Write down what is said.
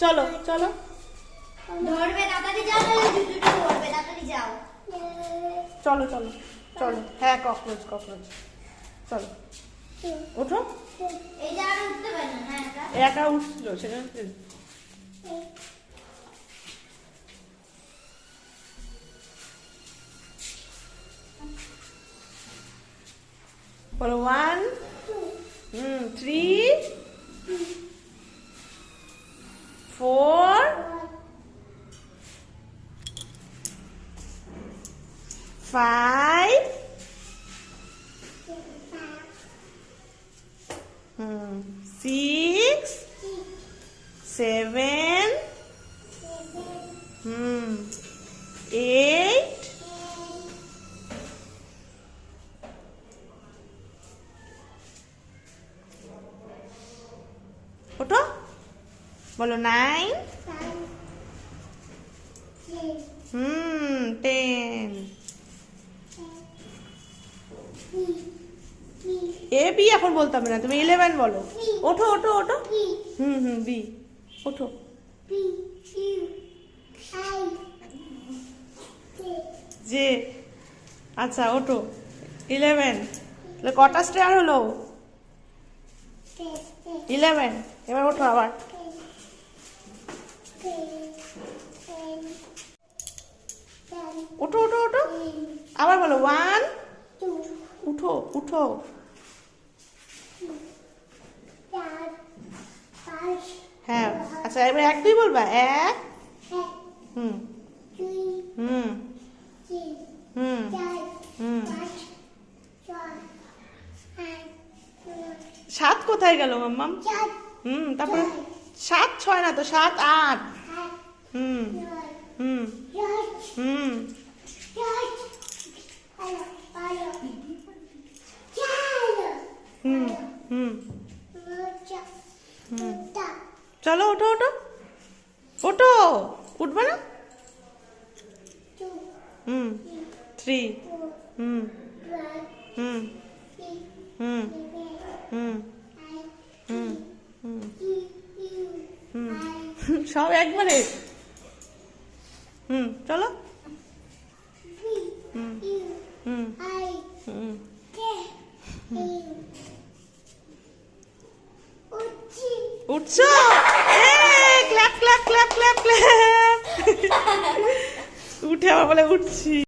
চলো চলো। ধরবে তাড়াতাড়ি যাও জুজুটা ধরবে তাড়াতাড়ি যাও। চলো চলো চলো। হ্যাঁ ককরোচ ককরোচ চলো। ওঠো। এই যে আর উঠতে পারে না হ্যাঁ, একা? একা উঠছিল সেটা For one hmm three four five hmm six seven বলো nine hmm ten A B এখন বলতে হবে না, তুমি ইলেভেন বলো। ওঠো ওঠো ওঠো। হুম হুম বি ওঠো। যে আচ্ছা ওঠো। ইলেভেন তাহলে কটা স্টার হলো? ইলেভেন এবার ওঠো আবার। ওঠো ওঠো ওঠো আবার বলো ওয়ান উঠো উঠো। হ্যাঁ আচ্ছা এবার এক, দুই বলবা? এক, হুম। হুম। হুম। হুম। সাত কোথায় গেল, মাম্মাম? হুম, তারপরে সাত ছয় না তো, সাত আট। হুম। হুম। হুম। হুম হুম। হুম। চলো ওঠো ওঠো। ওঠো। উঠবে না? হুম। থ্রি হুম। হুম। হুম। হুম। হুম। হুম। হুম। সব একবারে। হুম চলো। হুম। হুম। হুম। উঠছো? Clap clap clap clap clap. উঠে আবার বলে উঠছি।